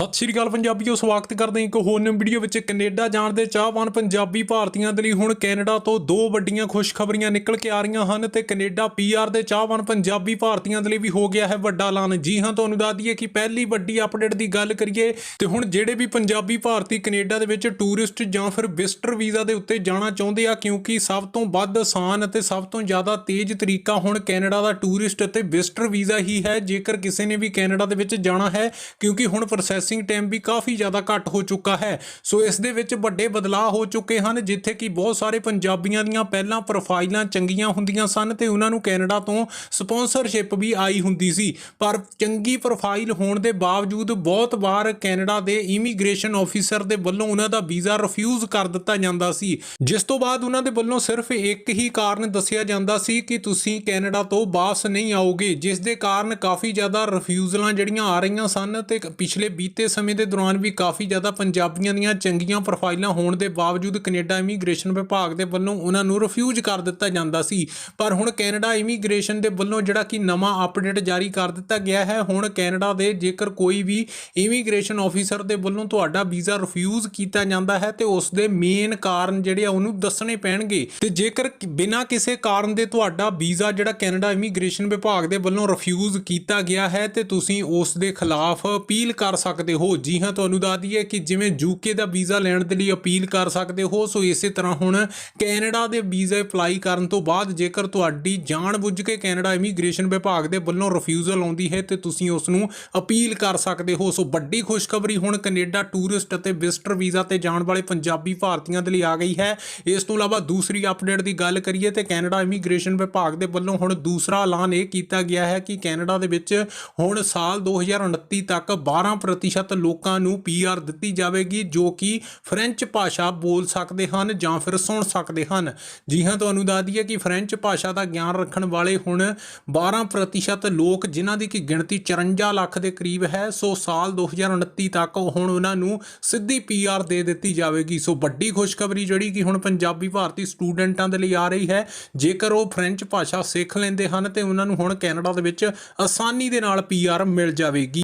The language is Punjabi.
ਸਤਿ ਸ਼੍ਰੀ ਅਕਾਲ ਪੰਜਾਬੀਓ, ਸਵਾਗਤ ਕਰਦੇ ਹਾਂ ਇੱਕ ਹੋਰ ਨਵੀਂ ਵੀਡੀਓ ਵਿੱਚ। ਕੈਨੇਡਾ ਜਾਣ ਦੇ ਚਾਹਵਾਨ ਪੰਜਾਬੀ ਭਾਰਤੀਆਂ ਦੇ ਲਈ ਹੁਣ ਕੈਨੇਡਾ ਤੋਂ ਦੋ ਵੱਡੀਆਂ ਖੁਸ਼ਖਬਰੀਆਂ ਨਿਕਲ ਕੇ ਆ ਰਹੀਆਂ ਹਨ ਤੇ ਕੈਨੇਡਾ ਪੀਆਰ ਦੇ ਚਾਹਵਾਨ ਪੰਜਾਬੀ ਭਾਰਤੀਆਂ ਦੇ ਲਈ ਵੀ ਹੋ ਗਿਆ ਹੈ ਵੱਡਾ ਐਲਾਨ। ਜੀ ਹਾਂ, ਤੁਹਾਨੂੰ ਦੱਸ ਦਈਏ ਕਿ ਪਹਿਲੀ ਵੱਡੀ ਅਪਡੇਟ ਦੀ ਗੱਲ ਕਰੀਏ ਤੇ ਹੁਣ ਜਿਹੜੇ ਵੀ ਪੰਜਾਬੀ ਭਾਰਤੀ ਕੈਨੇਡਾ ਦੇ ਵਿੱਚ ਟੂਰਿਸਟ ਜਾਂ ਫਿਰ ਵਿਜ਼ਟਰ ਵੀਜ਼ਾ ਦੇ ਉੱਤੇ ਜਾਣਾ ਚਾਹੁੰਦੇ ਆ, ਕਿਉਂਕਿ ਸਭ ਤੋਂ ਵੱਧ ਆਸਾਨ ਅਤੇ ਸਭ ਤੋਂ ਜ਼ਿਆਦਾ ਤੇਜ਼ ਤਰੀਕਾ ਹੁਣ ਕੈਨੇਡਾ ਦਾ ਟੂਰਿਸਟ ਅਤੇ ਵਿਜ਼ਟਰ ਵੀਜ਼ਾ ਹੀ ਹੈ। ਜੇਕਰ ਕਿਸੇ ਨੇ ਵੀ ਕੈਨੇਡਾ ਦੇ ਵਿੱਚ ਜਾਣਾ ਹੈ, ਕਿਉਂਕਿ ਹੁਣ ਪ੍ਰੋਸੈਸ ਪ੍ਰੋਸੈਸਿੰਗ ਟਾਈਮ ਵੀ ਕਾਫੀ ਜ਼ਿਆਦਾ ਘੱਟ ਹੋ ਚੁੱਕਾ ਹੈ। ਸੋ ਇਸ ਦੇ ਵਿੱਚ ਵੱਡੇ ਬਦਲਾਅ ਹੋ ਚੁੱਕੇ ਹਨ, ਜਿੱਥੇ ਕਿ ਬਹੁਤ ਸਾਰੇ ਪੰਜਾਬੀਆਂ ਦੀਆਂ ਪਹਿਲਾਂ ਪ੍ਰੋਫਾਈਲਾਂ ਚੰਗੀਆਂ ਹੁੰਦੀਆਂ ਸਨ ਤੇ ਉਹਨਾਂ ਨੂੰ ਕੈਨੇਡਾ ਤੋਂ ਸਪਾਂਸਰਸ਼ਿਪ ਵੀ ਆਈ ਹੁੰਦੀ ਸੀ। ਪਰ ਚੰਗੀ ਪ੍ਰੋਫਾਈਲ ਹੋਣ ਦੇ ਬਾਵਜੂਦ ਬਹੁਤ ਵਾਰ ਕੈਨੇਡਾ ਦੇ ਇਮੀਗ੍ਰੇਸ਼ਨ ਆਫੀਸਰ ਦੇ ਵੱਲੋਂ ਉਹਨਾਂ ਦਾ ਵੀਜ਼ਾ ਰਿਫਿਊਜ਼ ਕਰ ਦਿੱਤਾ ਜਾਂਦਾ ਸੀ। ਜਿਸ ਤੋਂ ਬਾਅਦ ਉਹਨਾਂ ਦੇ ਵੱਲੋਂ ਸਿਰਫ ਇੱਕ ਹੀ ਕਾਰਨ ਦੱਸਿਆ ਜਾਂਦਾ ਸੀ ਕਿ ਤੁਸੀਂ ਕੈਨੇਡਾ ਤੋਂ ਵਾਪਸ ਨਹੀਂ ਆਓਗੇ, ਜਿਸ ਦੇ ਕਾਰਨ ਕਾਫੀ ਜ਼ਿਆਦਾ ਰਿਫਿਊਜ਼ਲਾਂ ਜਿਹੜੀਆਂ ਆ ਰਹੀਆਂ ਸਨ ਤੇ ਪਿਛਲੇ ਬੀਤੇ ਸਮੇਂ ਦੇ ਦੌਰਾਨ ਵੀ ਕਾਫੀ ਜ਼ਿਆਦਾ ਪੰਜਾਬੀਆਂ ਦੀਆਂ ਚੰਗੀਆਂ ਪ੍ਰੋਫਾਈਲਾਂ ਹੋਣ ਦੇ ਬਾਵਜੂਦ ਕੈਨੇਡਾ ਇਮੀਗ੍ਰੇਸ਼ਨ ਵਿਭਾਗ ਦੇ ਵੱਲੋਂ ਉਹਨਾਂ ਨੂੰ ਰਿਫਿਊਜ਼ ਕਰ ਦਿੱਤਾ ਜਾਂਦਾ ਸੀ। ਪਰ ਹੁਣ ਕੈਨੇਡਾ ਇਮੀਗ੍ਰੇਸ਼ਨ ਦੇ ਵੱਲੋਂ ਜਿਹੜਾ ਕਿ ਨਵਾਂ ਅਪਡੇਟ ਜਾਰੀ ਕਰ ਦਿੱਤਾ ਗਿਆ ਹੈ, ਹੁਣ ਕੈਨੇਡਾ ਦੇ ਜੇਕਰ ਕੋਈ ਵੀ ਇਮੀਗ੍ਰੇਸ਼ਨ ਆਫੀਸਰ ਦੇ ਵੱਲੋਂ ਤੁਹਾਡਾ ਵੀਜ਼ਾ ਰਿਫਿਊਜ਼ ਕੀਤਾ ਜਾਂਦਾ ਹੈ ਤੇ ਉਸ ਦੇ ਮੇਨ ਕਾਰਨ ਜਿਹੜੇ ਆ ਉਹਨੂੰ ਦੱਸਣੇ ਪੈਣਗੇ। ਤੇ ਜੇਕਰ ਬਿਨਾਂ ਕਿਸੇ ਕਾਰਨ ਦੇ ਤੁਹਾਡਾ ਵੀਜ਼ਾ ਜਿਹੜਾ ਕੈਨੇਡਾ ਇਮੀਗ੍ਰੇਸ਼ਨ ਵਿਭਾਗ ਦੇ ਵੱਲੋਂ ਰਿਫਿਊਜ਼ ਕੀਤਾ ਗਿਆ ਹੈ ਤੇ ਤੁਸੀਂ ਉਸ ਦੇ ਖਿਲਾਫ ਅਪੀਲ ਕਰ ਸਕਦੇ ਸਕਦੇ ਹੋ? ਜੀ ਹਾਂ, ਤੁਹਾਨੂੰ ਦੱਸ ਦਈਏ ਕਿ ਜਿਵੇਂ ਯੂਕੇ ਦਾ ਵੀਜ਼ਾ ਲੈਣ ਦੇ ਲਈ ਅਪੀਲ ਕਰ ਸਕਦੇ ਹੋ, ਸੋ ਇਸੇ ਤਰ੍ਹਾਂ ਹੁਣ ਕੈਨੇਡਾ ਦੇ ਵੀਜ਼ਾ ਅਪਲਾਈ ਕਰਨ ਤੋਂ ਬਾਅਦ ਜੇਕਰ ਤੁਹਾਡੀ ਜਾਣਬੁੱਝ ਕੇ ਕੈਨੇਡਾ ਇਮੀਗ੍ਰੇਸ਼ਨ ਵਿਭਾਗ ਦੇ ਵੱਲੋਂ ਰਿਫਿਊਜ਼ਲ ਆਉਂਦੀ ਹੈ ਤੇ ਤੁਸੀਂ ਉਸ ਨੂੰ ਅਪੀਲ ਕਰ ਸਕਦੇ ਹੋ। ਸੋ ਵੱਡੀ ਖੁਸ਼ਖਬਰੀ ਹੁਣ ਕੈਨੇਡਾ ਟੂਰਿਸਟ ਅਤੇ ਵਿਜ਼ਟਰ ਵੀਜ਼ਾ ਤੇ ਜਾਣ ਵਾਲੇ ਪੰਜਾਬੀ ਭਾਰਤੀਆਂ ਦੇ ਲਈ ਆ ਗਈ ਹੈ। ਇਸ ਤੋਂ ਇਲਾਵਾ ਦੂਸਰੀ ਅਪਡੇਟ ਦੀ ਗੱਲ ਕਰੀਏ ਤੇ ਕੈਨੇਡਾ ਇਮੀਗ੍ਰੇਸ਼ਨ ਵਿਭਾਗ ਦੇ ਵੱਲੋਂ ਹੁਣ ਦੂਸਰਾ ਐਲਾਨ ਇਹ ਕੀਤਾ ਗਿਆ ਹੈ ਕਿ ਕੈਨੇਡਾ ਦੇ ਵਿੱਚ ਹੁਣ ਸਾਲ 2029 ਤੱਕ 12% ਲੋਕਾਂ ਨੂੰ ਪੀਆਰ ਦਿੱਤੀ ਜਾਵੇਗੀ, ਜੋ ਕਿ ਫ੍ਰੈਂਚ ਭਾਸ਼ਾ ਬੋਲ ਸਕਦੇ ਹਨ ਜਾਂ ਫਿਰ ਸੁਣ ਸਕਦੇ ਹਨ। ਜੀ ਹਾਂ, ਤੁਹਾਨੂੰ ਦੱਸ ਦਈਏ ਕਿ ਫ੍ਰੈਂਚ ਭਾਸ਼ਾ ਦਾ ਗਿਆਨ ਰੱਖਣ ਵਾਲੇ ਹੁਣ 12% ਲੋਕ, ਜਿਨ੍ਹਾਂ ਦੀ ਕਿ ਗਿਣਤੀ 54 ਲੱਖ ਦੇ ਕਰੀਬ ਹੈ, ਸੋ ਸਾਲ 2029 ਤੱਕ ਹੁਣ ਉਹਨਾਂ ਨੂੰ ਸਿੱਧੀ ਪੀਆਰ ਦੇ ਦਿੱਤੀ ਜਾਵੇਗੀ। ਸੋ ਵੱਡੀ ਖੁਸ਼ਖਬਰੀ ਜਿਹੜੀ ਕਿ ਹੁਣ ਪੰਜਾਬੀ ਭਾਰਤੀ ਸਟੂਡੈਂਟਾਂ ਦੇ ਲਈ ਆ ਰਹੀ ਹੈ। ਜੇਕਰ ਉਹ ਫ੍ਰੈਂਚ ਭਾਸ਼ਾ ਸਿੱਖ ਲੈਂਦੇ ਹਨ, ਤੇ ਉਹਨਾਂ ਨੂੰ ਹੁਣ ਕੈਨੇਡਾ ਦੇ ਵਿੱਚ ਆਸਾਨੀ ਦੇ ਨਾਲ ਪੀਆਰ ਮਿਲ ਜਾਵੇਗੀ।